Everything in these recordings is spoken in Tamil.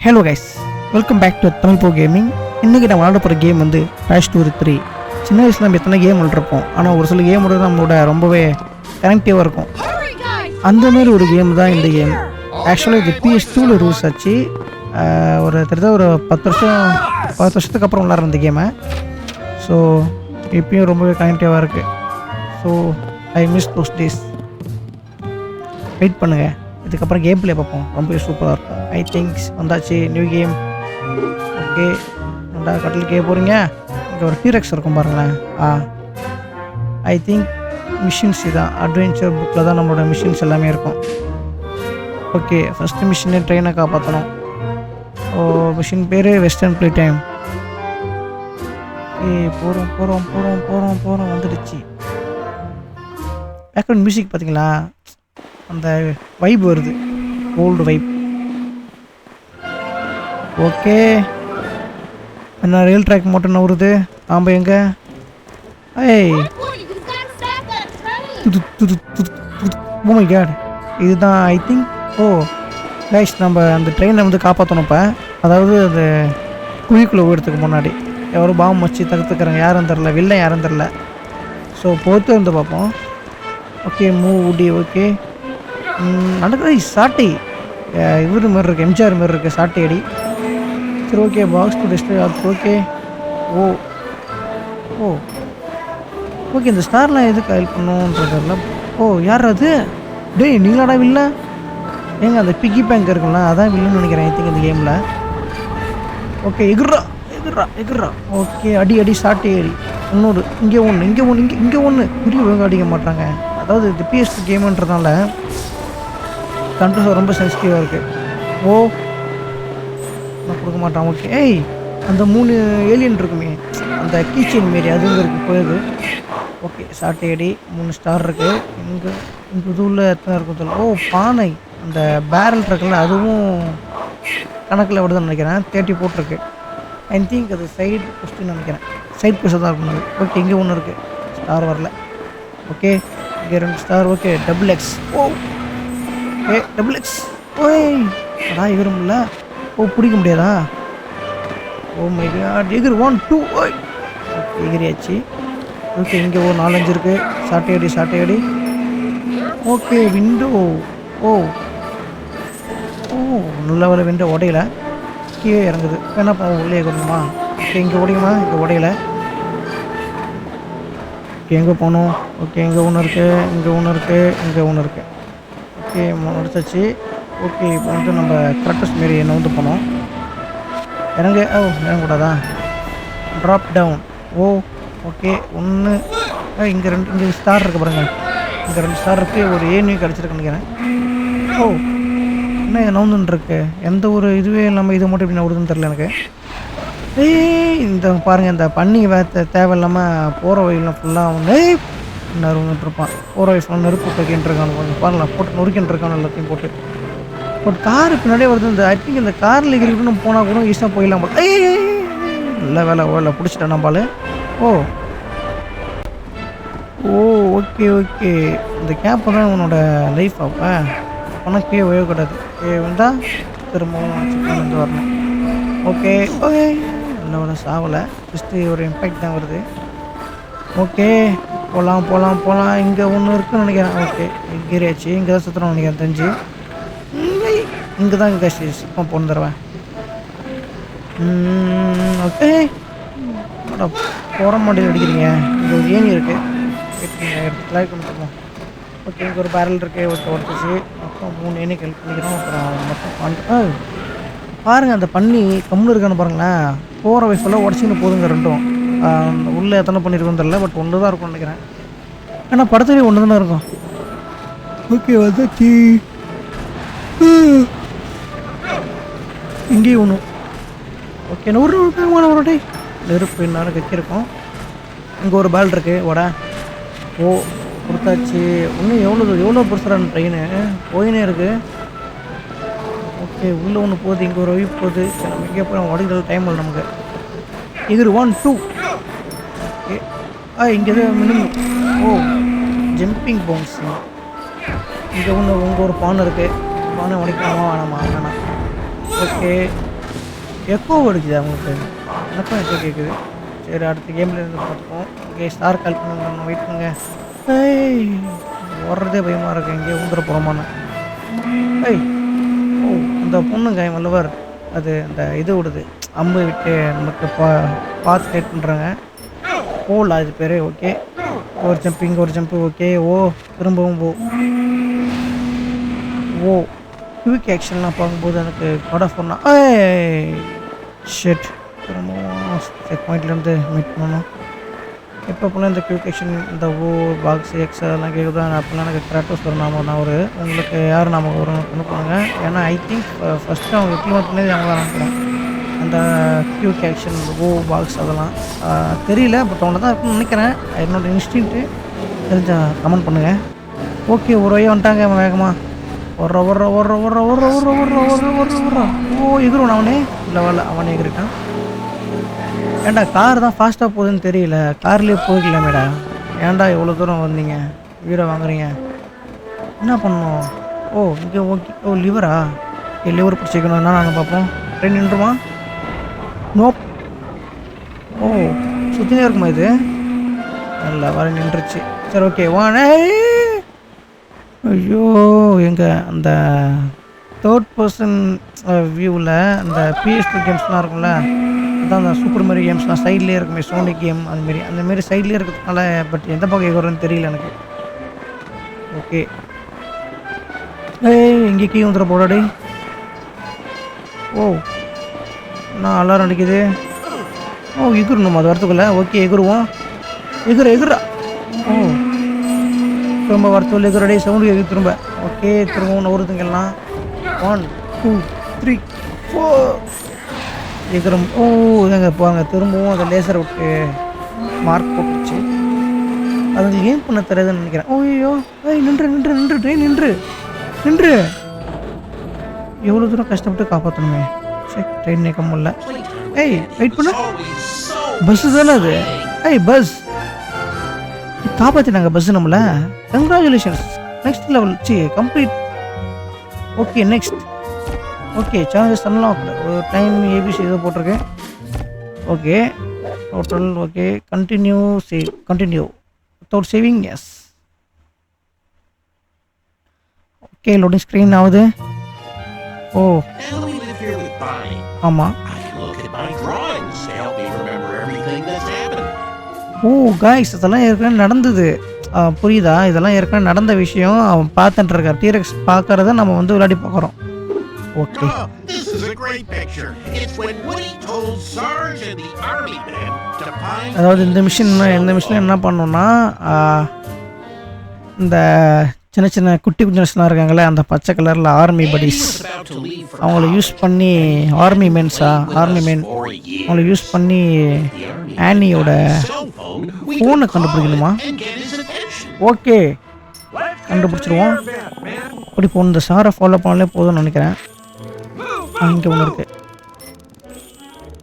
Hello guys welcome back to Tamil போ கேமிங் இன்றைக்கி நான் விளாட போகிற கேம் வந்து பேஷ் டூர் த்ரீ சின்ன வயசில் நம்ம எத்தனை கேம் விளாட்ருப்போம் ஆனால் ஒரு சில கேமோட நம்மளோட ரொம்பவே கனெக்டிவாக இருக்கும். அந்த மாதிரி ஒரு கேம் தான் இந்த கேம் ஆக்சுவலாக இது பிஎஸ் டூவில் ரூல்ஸ் ஆச்சு. ஒரு தெரிஞ்ச ஒரு பத்து வருஷம் பத்து வருஷத்துக்கு அப்புறம் விளாட்ற இந்த கேமை ஸோ இப்பயும் ரொம்பவே கனெக்டிவாக இருக்குது so I miss those days wait பண்ணுங்கள் இதுக்கப்புறம் கேம் பிளே பார்ப்போம். ரொம்பவே சூப்பராக இருக்கும். ஐ திங்க்ஸ் வந்தாச்சு நியூ கேம் ஓகே. ரெண்டா கட்டில் கே போகிறீங்க இங்கே ஒரு டீரெக்ஸ் இருக்கும் பாருங்களேன். ஆ. ஐ திங்க் மிஷின்ஸ் இதான். அட்வென்ச்சர் புக்கில் தான் நம்மளோட மிஷின்ஸ் எல்லாமே இருக்கும். ஓகே. ஃபஸ்ட்டு மிஷினே ட்ரெயினை காப்பாற்றணும் ஓ மிஷின் பேர் வெஸ்டர்ன் ப்ளே டைம் ஏ போகிறோம் போகிறோம் போகிறோம் போகிறோம் போகிறோம் வந்துடுச்சு. பேக்ரவுண்ட் மியூசிக் பார்த்தீங்களா? அந்த வைப் வருது. ஓல்டு வைப் ஓகே என்ன ரயில் ட்ராக் மட்டும் நவுறுது? ஆம்ப எங்க? ஏய். துது துது துது துது oh ஓ இதுதான் ஐ திங்க் ஓ கைஸ் நம்ம அந்த ட்ரெயினை வந்து காப்பாற்றணும் இப்போ. அதாவது அந்த குழிக்குள்ளே ஓடுறதுக்கு முன்னாடி. எவரோ பாம்பு வச்சு தடுத்துக்கிறாங்க யாரும் தெரில வில்லன் யாரும் தெரில ஸோ பொறுத்து வந்து பார்ப்போம். ஓகே மூ உடி ஓகே நடக்கிறது சாட்டை. இவர் மாதிரி இருக்கு எம்ஜிஆர் மாதிரி இருக்கு சாட்டை அடி. சரி ஓகே பாக்ஸ் டு டிஸ்பிளே அது ஓகே ஓ ஓ. ஓகே இந்த ஸ்டார்லாம் எதுக்கு ஹெல்ப் பண்ணுன்றதுல ஓ யார் அது? டேய் நீங்களாடா வில்ல ஏங்க அந்த பிக்கி பேங்க் இருக்கும்ல அதான் வில்லுன்னு நினைக்கிறேன் ஐ திங்க் இந்த கேமில் ஓகே எகுர்றா எகுர்றா எகுர்றா. ஓகே அடி அடி சாட்டை அடி. இன்னொரு இங்கே ஒன்று இங்கே ஒன்று இங்கே இங்கே ஒன்று புரிய ஒழுங்காக அடிக்க மாட்டாங்க. அதாவது இது பிஎஸ்டி கேமுன்றதுனால கண்ட்ரோல் ரொம்ப சென்சிட்டிவாக இருக்குது ஓ நான் கொடுக்க மாட்டான். ஓகே. ஏய் அந்த மூணு ஏலியன் இருக்குமே. அந்த கீச்சன் மாரி அதுவும் இருக்குது போயிடுது ஓகே சாட்டையடி மூணு ஸ்டார் இருக்குது இங்கே இந்த இதுவில் எத்தனை இருக்கும் தெரியல. ஓ பானை. அந்த பேரல் இருக்குல்ல அதுவும் கணக்கில் வருதுன்னு நினைக்கிறேன். தேர்ட்டி போட்டிருக்கு. ஐ திங்க் அது சைடு கொஸ்டின் நினைக்கிறேன். சைட் கொஸ்டின் தான் இருக்கும் ஓகே இங்கே ஒன்று இருக்குது ஸ்டார் வரல. ஓகே இங்கே ரெண்டு star okay double X oh ஏ டபுள் எக்ஸ் ஓய் அடா எகிரும்ல ஓ பிடிக்க முடியாதா? ஓ மை காட் எகிர் ஒன் டூ ஓய். எகிரியாச்சு. ஓகே இங்கே ஒரு நாலஞ்சு இருக்குது சாட்டை அடி சாட்டை அடி. ஓகே விண்டோ ஓ. ஓ நல்ல வேலை விண்டோ உடையில. கீழே இறங்குது. என்ன போ உள்ளே கொடுமா ஓகே இங்கே உடையுமா இங்கே உடையல. ஓகே எங்கே போகணும்? ஓகே இங்கே ஒன்று இருக்குது இங்கே ஒன்று இருக்குது இங்கே ஒன்று இருக்குது ஓகே முடிச்சாச்சு ஓகே இப்போ வந்து நம்ம கரெக்டஸ் மாரி என்ன வந்து போனோம் இறங்க ஓ இறங்கக்கூடாதா? ட்ராப் டவுன் ஓ ஓகே ஒன்று இங்கே ரெண்டு இங்கே ஸ்டார் இருக்குது பாருங்கள் இங்கே ரெண்டு ஸ்டார் இருக்குது ஒரு ஏனியும் கிடச்சிருக்குன்னு நினைக்கிறேன். ஓ என்ன இது நவுந்துன்னு எந்த ஒரு இதுவே இல்லாமல் இது மட்டும் இப்படி விடுதுன்னு தெரில எனக்கு. ஏய் இந்த பாருங்கள் இந்த பன்னி வேத்த தேவையில்லாமல் போகிற வழியெலாம் ஃபுல்லாக வந்து நறுந்துட்டு இருப்பான். ஒரு வழி நெருப்பு போக்கின்னு இருக்கான் கொஞ்சம் பாருங்களேன் போட்டு நொறுக்கின்னு இருக்கான் எல்லாத்தையும் போட்டு. பட் கார் பின்னாடியே வருது. இந்த ஐ திங்க் இந்த காரில் இருக்கணும் போனால் கூட ஈஸியாக போயிடலாம் போல. ஏய், ஏய், நல்ல வேலை ஓலை பிடிச்சிட்டேன் நம்பால் ஓ. Oh okay okay. இந்த கேப் தான் உன்னோட லைஃப் அப்போ? உனக்கே கீழே ஏ வந்தால் திரும்பவும் வந்து வரணும். Okay okay. நல்ல ஒரு சாவலை. ஜஸ்ட்டு ஒரு இம்பேக்ட் தான் வருது. ஓகே. போகலாம் போகலாம் போகலாம் இங்கே ஒன்று இருக்குன்னு நினைக்கிறேன். ஓகே கீரியாச்சு இங்கே தான் சுற்றுறோம் நினைக்கிறேன். தெரிஞ்சு. இங்கே தான் இங்கே இப்போ போன தடவை ஓகே போகிற மாட்டேன் அடிக்கிறீங்க. இங்கே ஒரு ஏணி இருக்குது எடுத்துக்கலாம் ஓகே இங்கே ஒரு பேரல் இருக்குது ஒருத்த உடச்சிச்சு மொத்தம் மூணு ஏணி ஹெல்ப் பண்ணிக்கிறோம். அப்புறம் மொத்தம் பன்னெண்டு பாருங்கள் அந்த பண்ணி கம்முன்னு இருக்கான்னு பாருங்களேன். போகிற வயசுல உடச்சின்னு போதுங்க ரெண்டும். உள்ளே எத்தனை பண்ணியிருக்கோம் தெரியல பட் ஒன்று தான் இருக்கும்னு நினைக்கிறேன். ஆனால் படத்துலேயே ஒன்று தானே இருக்கும். ஓகே வந்தாச்சு இங்கேயும் ஒன்று ஓகே நூறு நூறு ஒரு டே நெருப்பு இன்னும் கக்கிருக்கோம் இங்கே ஒரு பேல் இருக்கு வட. ஓ கொடுத்தாச்சு. இன்னும் எவ்வளோ எவ்வளோ பெருசுறான ட்ரெயின் போயினே இருக்கு. ஓகே உள்ளே ஒன்று போகுது இங்கே ஒரு ஒய்ஃப் போகுது. நம்ம எங்கே போய் உடைக்கிறது டைம் இல்லை நமக்கு. இது ஒன் டூ ஓகே. ஆ இங்கே தான் மினிமம். ஓ ஜம்பிங் பவுன்ஸ் இங்கே ஒன்று உங்கள் ஒரு பானை இருக்குது பானை உடைக்கலாமா வேணாமா? வேணாம். ஓகே. எக்கோ அடிக்குது அவங்களுக்கு எனக்கும் எக்கோ கேட்குது சரி அடுத்த கேமில் இருந்து பார்த்துப்போம் ஓகே ஸ்டார் கால் பண்ணுங்க வெயிட் பண்ணுங்க. ஏய் ஓடுறதே பயமாக இருக்கு. இங்கே ஊந்துட போகிறோமான ஏய் ஓ அந்த பொண்ணுங்க வல்லவர் அது அந்த இது விடுது. அம்பு விட்டு நமக்கு பா பார்த்து லேட் பண்ணுறாங்க போல் அது பேர் ஓகே ஒரு ஜம்ப் இங்கே ஒரு ஜம்ப்பு ஓகே ஓ திரும்பவும் போ ஓ. குவிக் ஆக்ஷன்லாம் பார்க்கும்போது எனக்கு காட் ஆஃப் பண்ணா ஏய் ஷெட் திரும்பவும் செக் பாயிண்ட்லேருந்து மீட் பண்ணணும். எப்போ போல இந்த குவிக் ஆக்ஷன் இந்த ஓ பாக்ஸ் எக்ஸ் அதெல்லாம் கேட்குதோ அப்போல்லாம் எனக்கு கிராட்டோஸ் வரும் நாம நான் ஒரு உங்களுக்கு யார் நாம வரும் அனுப்புவாங்க ஏன்னா ஐ திங்க் ஃபஸ்ட்டு அவங்க இம்ப்ளிமெண்ட் பண்ணது அவங்க தான் நினைக்கிறேன் அந்த கேக்ஷன் ஆக்ஷன் ஓ பாக்ஸ் அதெல்லாம் தெரியல பட் அவனை தான் இருக்குன்னு நினைக்கிறேன் என்னோட இன்ஸ்டிங்க்ட்டு தெரிஞ்ச கமெண்ட் பண்ணுங்கள் ஓகே ஒரு வழியாக வந்துட்டாங்க அவன் வேகமாக ஒரு ஒர்ற ஒர்ற ஒர்ற ஒர்ற ஒர்ற ஒர்ற ஒர்ற ஒர்ற ஓ எகிருவன் அவனே இல்லை வரல அவனே எகிரிட்டான் ஏன்டா கார் தான் ஃபாஸ்ட்டாக போகுதுன்னு தெரியல கார்லேயே போய்க்கலாமேடா ஏன்டா இவ்வளோ தூரம் வந்தீங்க வீடை வாங்குறீங்க என்ன பண்ணணும் ஓ இங்கே ஓகே ஓ லிவரா லிவர் பிடிச்சிக்கணும் என்ன நாங்கள் பார்ப்போம் ட்ரெயின் நின்றுமா நோப் ஓ சுற்றினே இருக்குமா இது? நல்லா வர நின்றுச்சு. சரி ஓகே வானே ஐயோ எங்கே அந்த தேர்ட் பர்சன் வியூவில் அந்த பிஎஸ்பி கேம்ஸ்லாம் இருக்கும்ல அதான் அந்த சூப்பர் மாரி கேம்ஸ்லாம் சைட்லேயே இருக்குமே சோனிக் கேம் அதுமாரி அந்தமாரி சைட்லேயே இருக்கிறதுனால பட் எந்த பக்கம் வரும்னு தெரியல எனக்கு. ஓகே ஏய் இங்கே கீ வந்துட போடாடி ஓ. நான் அலாரம் அடிக்குது. ஓ எகுறணும் அது வரத்துக்குள்ள. ஓகே எகுருவோம். எகுற எகுறா ஓ திரும்ப வரத்துக்குள்ள எகுறடி சவுண்டு கேட்குது திரும்ப. ஓகே திரும்பவும் நவுறுதுங்கெல்லாம் ஒன் டூ த்ரீ ஃபோர் எகுறம் ஓ எங்க போங்க திரும்பவும் அந்த லேசர் விட்டு மார்க் போட்டுச்சு அது ஏன் பண்ண தெரியாதுன்னு நினைக்கிறேன். ஓய்யோ ஏய் நின்று நின்று நின்று ட்ரெயின் நின்று. நின்று. எவ்வளோ தூரம் கஷ்டப்பட்டு காப்பாற்றணுமே சரி ட்ரெயின் நிற்க முடில ஏய் வெயிட் பண்ணு. பஸ்ஸு தானே அது? ஏய் பஸ் காப்பாற்றினாங்க பஸ் நம்மள. Congratulations next level C complete okay next okay charges unlock ஒரு டைம் ஏபிசி ஏதோ போட்டிருக்கேன். Okay total okay continue save continue without saving yes okay loading screen ஆகுது. Oh Bonnie. I can look at my drawings to help me remember everything that's happened. Oh guys இதெல்லாம் ஏற்கனவே நடந்தது புரியுதா இதெல்லாம் ஏற்கனவே நடந்த விஷயம் அவன் பார்த்துட்டு இருக்கான் டீரெக்ஸ் பார்க்கறத நம்ம வந்து விளையாடி பார்க்குறோம் okay Oh, this is a great picture. It's when Woody told Sarge and the army men to find அதாவது இந்த மிஷின் இந்த மிஷினில் என்ன பண்ணோம்னா இந்த சின்ன சின்ன குட்டி குஞ்சன்ஸ்லாம் இருக்காங்களே அந்த பச்சை கலரில் ஆர்மி படிஸ் அவங்கள யூஸ் பண்ணி ஆர்மி மென்ஸா ஆர்மி மென் அவங்கள யூஸ் பண்ணி ஆனியோட ஃபோனை கண்டுபிடிக்கணுமா? ஓகே கண்டுபிடிச்சிருவோம். இப்படி போகணும் இந்த சாரை ஃபாலோ பண்ணாலே போதும்னு நினைக்கிறேன். இங்கே ஒன்று இருக்குது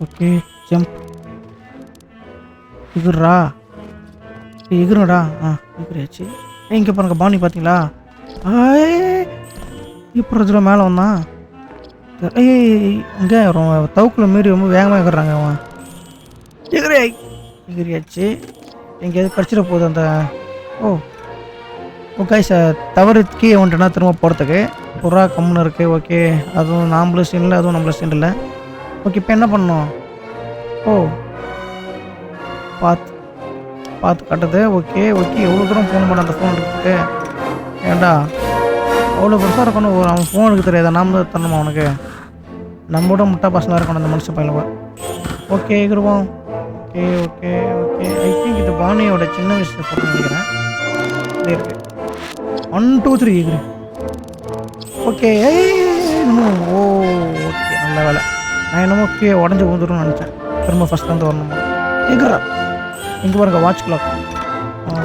ஓகே ஜம்ப் எகுர்ரா எகுறடா ஆ எகுறியாச்சு இங்கே பாருங்க பாணி பார்த்தீங்களா இப்போ இதில் மேலே வந்தான் ஏய் இங்கே தவுக்கில் மீறி ரொம்ப வேகமாக இருக்கிறாங்க அவன். எகிரியா எகிரியாச்சு. எங்கேயாவது கடிச்சிட போகுது அந்த ஓ. ஓகே சார் தவறு கீழே வந்துட்டேன்னா திரும்ப போகிறதுக்கு புறா கம்முன்னு இருக்குது ஓகே. அதுவும் நாம்பளும் சீன் இல்லை அதுவும் நம்மளும் சீன் இல்லை. ஓகே இப்போ என்ன பண்ணணும்? ஓ. பார்த்து பார்த்து காட்டுது ஓகே ஓகே. எவ்வளோ தூரம் ஃபோன் பண்ண அந்த ஃபோன் எடுக்கிறதுக்கு ஏண்டா? அவ்வளோ பெருசாக இருக்கணும். ஒரு அவன் ஃபோன் எடுக்க தெரியாதா. நாம தான் தரணுமா அவனுக்கு நம்மளோட முட்டா பசங்களாக இருக்கணும் அந்த மனுஷன் பையன் okay குருவோம் okay okay okay. I think இது பாணியோட சின்ன வயசு ஃபோட்டோ நினைக்கிறேன். இருக்கு. ஒன் டூ த்ரீ எகிரி ஓகே. Oh okay. நல்ல வேலை. நான் என்னமோ கீழே உடஞ்சி ஊந்துருன்னு நினச்சேன். திரும்ப ஃபஸ்ட் வந்து வரணும்? எகிறா இங்கே பாருங்கள் வாட்ச் கிளாக்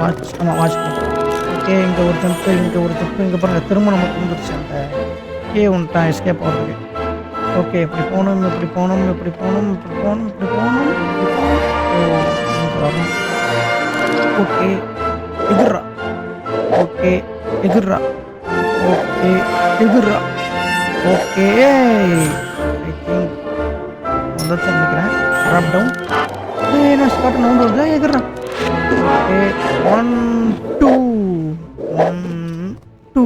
வாட்ச் ஆமாம் வாட்ச் கிளாக் ஓகே இங்கே ஒரு ஜம்ப்பு இங்கே ஒரு ஜம்ப்பு இங்கே பாருங்கள் திரும்ப நமக்கு வந்துருச்சு அந்த கே வந்துட்டான் எஸ்கேப் ஆகிறதுக்கு ஓகே இப்படி போகணும் இப்படி போகணும் இப்படி போகணும் இப்படி போகணும் இப்படி போகணும் வரணும் ஓகே எதிர்றா ஓகே எதிர்றா ஓகே எதிர்றா ஓகே ஐ திங்க் வந்தாச்சு நினைக்கிறேன் ட்ராப் டவுன் ஏய் நான் ஸ்காட் நவுண்டு வருது எகிறேன் okay one two one two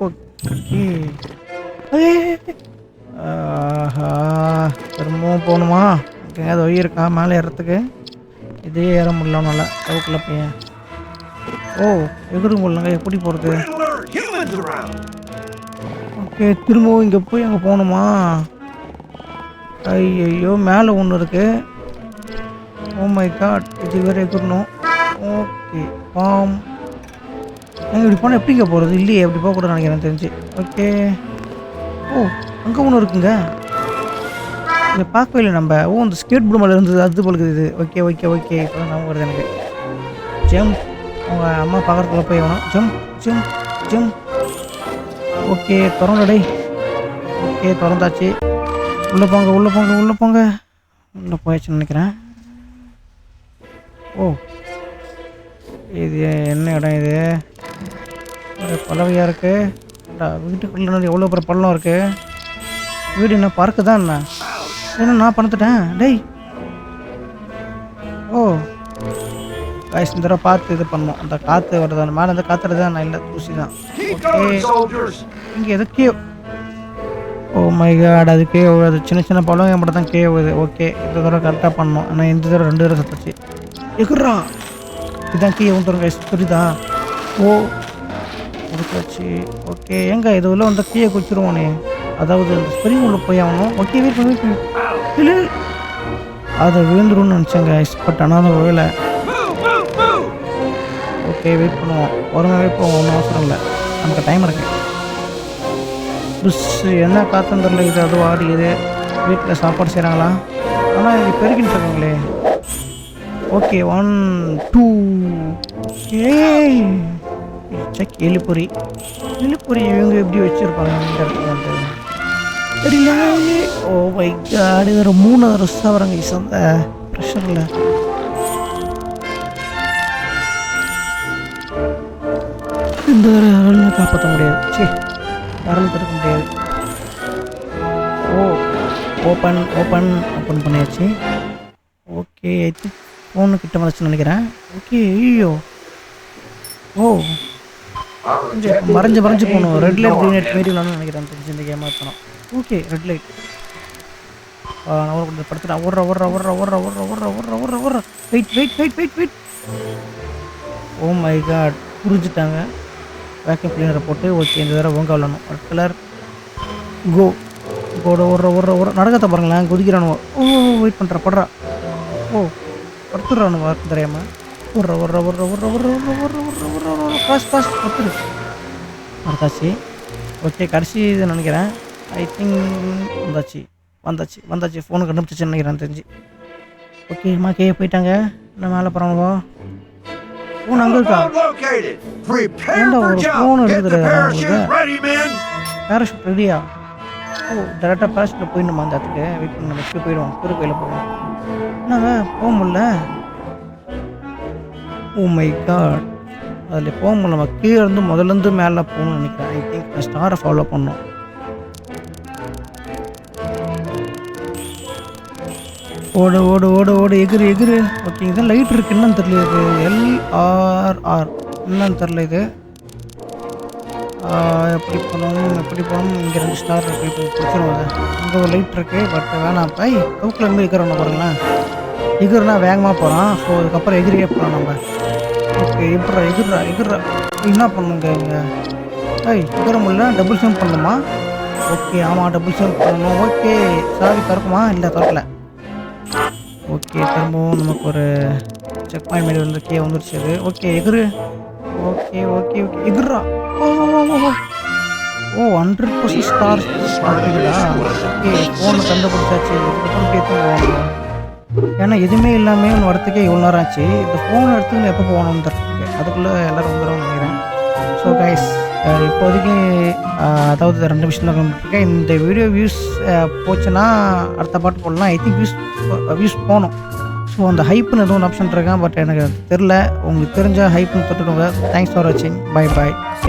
okay ஆஹா திரும்பவும் போகணுமா எங்கேயாவது ஒய் இருக்கா மேலே ஏறத்துக்கு இதே ஏற முடியல நல்லா தவுக்குள்ள பையன் ஓ எகிரும் கொள்ளுங்க எப்படி போகிறது ஓகே திரும்பவும் இங்கே போய் அங்கே போகணுமா ஐயோ மேலே ஒன்று இருக்குது Oh um, oh my God இது வேறு எகிரணும் ஓகே பாம் நாங்கள் இப்படி போனால் எப்படிங்க போகிறது இல்லையே எப்படி போகக்கூடாது நினைக்கிறேன் தெரிஞ்சு. ஓகே ஓ அங்கே ஒன்று இருக்குங்க. இதை பார்க்கவே இல்லை நம்ம. ஓ இந்த ஸ்கேட் போர்டு மேலே இருந்தது அது போலுக்கு இது. ஓகே ஓகே ஓகே இப்போ தான் வருது எனக்கு. ஜம்ப் உங்கள் அம்மா பார்க்குறதுக்குள்ள போய் வேணும் ஜம்ப் ஜம்ப் ஜம்ப் ஓகே திறந்துடே ஓகே திறந்தாச்சு. உள்ளே போங்க உள்ளே போங்க உள்ளே போங்க. உள்ளே போயாச்சுன்னு நினைக்கிறேன். ஓ. இது என்ன இடம் இது? பலவையாக இருக்கு. டா, வீட்டுக்குள்ள எவ்வளோ பெரிய பள்ளம் இருக்கு? வீடு என்ன பார்க்கு தான் என்ன? என்ன நான் பணத்துட்டேன் டேய். ஓ. காய்ஸ் இந்த தடவை பார்த்து இது பண்ணோம் அந்த காற்று வருது அந்த மேலே இருந்து காற்றுறது தான் நான் இல்லை தூசி தான்! இங்கே எது கேவ் ஓ மை காட் அது அது சின்ன சின்ன பழம் மட்டும் தான் இது. ஓகே இந்த தடவை கரெக்டாக பண்ணோம் ஆனால் இந்த தடவை ரெண்டு தடவை சத்துச்சு எகுறா. இதுதான் கீழே வந்துடும் கைஸ் புரியுதா? ஓ கொடுத்தாச்சு ஓகே எங்க இது உள்ள வந்து கீயை குச்சிருவானே அதாவது அந்த ஸ்ப்ரிங் உள்ள போய் ஆகணும். ஓகே வெயிட் பண்ணி இல்லை அதை விழுந்துரும்னு நினச்சேங்க பட் ஆனால் அதை விழலை. ஓகே வெயிட் பண்ணுவோம். பொறுமையாகவே போவோம் ஒன்றும் அவசரம் இல்லை. நமக்கு டைம் இருக்கு. புஷ் என்ன காத்துன்னு தெரியல இது அதுவும் ஆடிக்குது வீட்டில் சாப்பாடு செய்கிறாங்களா ஆனால் இது பெருக்கின்னு இருக்காங்களே ஓகே ஒன் டூ ஏய் செக் எலிப்பொரி எலிப்பொரி இவங்க எப்படி வச்சுருப்பாங்க? இந்த இடத்துல தெரியல ஓ மை காடு ஒரு மூணாவது வருஷம் வராங்க இஸ் அந்த ப்ரெஷரில் இந்த அருள் காப்பாற்ற முடியாது. சே அருள் தடுக்க முடியாது. ஓ ஓப்பன் ஓப்பன் ஓப்பன் பண்ணியாச்சு. ஓகே ஐ திங்க் ஃபோனு கிட்ட வந்துச்சுன்னு நினைக்கிறேன். ஓகே ஐயோ ஓ. கொஞ்சம் மறைஞ்சு மறைஞ்சு போகணும். ரெட் லைட் க்ரீன் லைட் மாரி விளாட்னு நினைக்கிறேன். தெரிஞ்சு இந்த கேமாக இருக்கணும் ஓகே ரெட் லைட் நான் ஒரு கொஞ்சம் படுத்துட்டேன் ஓடுற ஓடுற ஓடுற ஓடுற ஓடுற ஓடுற ஓடுற ஓடுற ஓடுற. Wait wait wait wait wait oh oh my God புரிஞ்சுட்டாங்க. Vacuum கிளீனரை போட்டு ஓகே இந்த தடவை ஒங்க விளாடணும் ரெட் கலர் கோ கோட ஓடுற ஓடுற ஓடுற. நடக்கத்தை பாருங்களேன். குதிக்கிறானுவோ. ஓ வெயிட் பண்ணுறேன் படுறா. ஓ. படுத்துடுறானு வாக்கு தெரியாம ஓடுற ஓடுற ஓடுற ஓடுற ஓடுற ஓடுற ஓடுற ஓடுற ஓடுற ஓடுற பாஸ் பாஸ் பத்துரு வந்தாச்சு ஓகே கடைசி இது நினைக்கிறேன் ஐ திங்க் வந்தாச்சு வந்தாச்சு வந்தாச்சு ஃபோனு கண்டுபிடிச்சிச்சுன்னு நினைக்கிறேன் தெரிஞ்சு ஓகே அம்மா கே போயிட்டாங்க என்ன மேலே போகிறானுவோ ஃபோன் அங்கே இருக்கா for ஒரு ready, men! பேராஷூட் ரெடியா ஓ டேரெக்டாக ஃபாரஸ்ட்டில் போயிடணுமா அந்த இடத்துக்கு? வெயிட் பண்ண நம்ம இப்படி போயிடுவோம். குறுக்கையில் போவோம். என்னங்க போக முடில ஓ oh மை காட் அதில் போக முடியல. நம்ம கீழே இருந்து முதல்ல இருந்து மேலே போகணும்னு நினைக்கிறேன். ஐ திங்க் நான் ஸ்டாரை ஃபாலோ பண்ணோம் ஓடு ஓடு ஓடு ஓடு. எகிரு எகிரு ஓகே இது லைட் இருக்கு. என்னன்னு தெரியல இது. எல்ஆர்ஆர் என்னன்னு தெரில இது. எப்படி போகணும் எப்படி போகணும் இங்கே ரெண்டு ஸ்டார் இருக்குது இப்போ பிடிச்சிரும் இங்கே ஒரு லைட் இருக்குது பட் வேணாம். பை தூக்கில் இருந்து இருக்கிறோம் பாருங்களேன். எகிர்னா வேகமாக போகிறான் ஸோ அதுக்கப்புறம் எகிரியே போகிறோம் நம்ம. ஓகே எப்பட்றா எதிர்றா எதிர்றா என்ன பண்ணுங்க இங்கே ஐய் எகிற முடியல டபுள் ஜம்ப் பண்ணணுமா ஓகே ஆமாம் டபுள் ஜம்ப் பண்ணணும். ஓகே சாரி திறக்குமா? இல்லை திறக்கல. ஓகே திரும்பவும் நமக்கு ஒரு செக் பாயிண்ட் மாரி வந்து கே வந்துருச்சு. ஓகே எகிரு ஓகே ஓகே ஓகே எதிர்றா ஓ ஹண்ட்ரட் பர்சன்ட் ஸ்டார் இருக்குதா ஓகே ஃபோனை கண்டுபிடிச்சாச்சு இதுக்கப்புறம் ஏன்னா எதுவுமே இல்லாமல் ஒன்று வரத்துக்கே இவ்வளோ நேரம் ஆச்சு. இந்த ஃபோன் எடுத்துக்கிட்டு எப்போ போகணும்னு தருக்கு அதுக்குள்ளே எல்லோரும் வந்துடும் நினைக்கிறேன். ஸோ கைஸ் இப்போதைக்கு அதாவது ரெண்டு விஷயம் தான் கண்டுபிடிச்சிருக்கேன் இந்த வீடியோ வியூஸ் போச்சுன்னா அடுத்த பாட்டு போடலாம். ஐ திங்க் வியூஸ் வியூஸ் போகணும். ஸோ அந்த ஹைப்புன்னு எதுவும் ஆப்ஷன் இருக்கேன் பட் எனக்கு தெரில உங்களுக்கு தெரிஞ்ச ஹைப்புன்னு தொட்டுடுங்க தேங்க்ஸ் ஃபார் வாட்சிங் பை பாய்